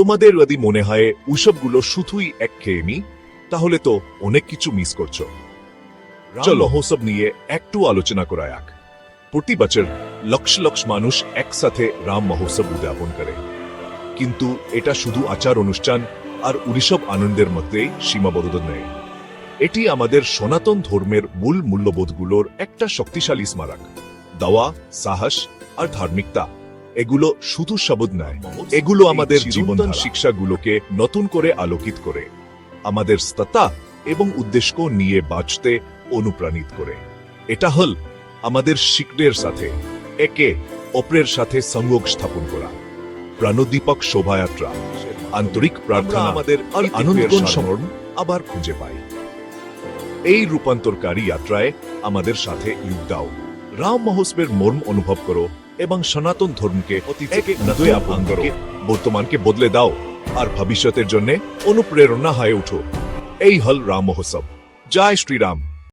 তোমাদের যদি মনে হয় উৎসবগুলো শুধুই এক খেয়েমি তাহলে তো অনেক কিছু মিস করছ। চলো মহোৎসব নিয়ে একটু আলোচনা করা এক প্রতি বছর লক্ষ লক্ষ মানুষ একসাথে রাম মহোৎসব উদযাপন করে। কিন্তু এটা শুধু আচার অনুষ্ঠান আর উৎসব আনন্দের মধ্যে সীমাবদ্ধ নেই এটি আমাদের সনাতন ধর্মের মূল মূল্যবোধগুলোর একটা শক্তিশালী স্মারক। দাওয়া সাহস আর ধার্মিকতা। এগুলো শুধু শব্দ নয় এগুলো আমাদের জীবন শিক্ষাগুলোকে নতুন করে আলোকিত করে আমাদের স্ততা এবং উদ্দেশ্য নিয়ে বাঁচতে অনুপ্রাণিত করে। এটা হল আমাদের শিক্ষের সাথে একে অপরের সাথে সংযোগ স্থাপন করা। প্রাণোদ্দীপক শোভাযাত্রা আন্তরিক প্রার্থনা আমাদের আনন্দগণ সমরণ আবার খুঁজে পাই। এই রূপান্তরকারী যাত্রায় আমাদের সাথে যোগ দাও। রাম মহোৎসবের মর্ম অনুভব করো এবং সনাতন ধর্মকে বর্তমানকে বদলে দাও আর ভবিষ্যতের জন্য অনুপ্রেরণা হয়ে উঠো। এই হল রাম মহোৎসব জয় শ্রীরাম।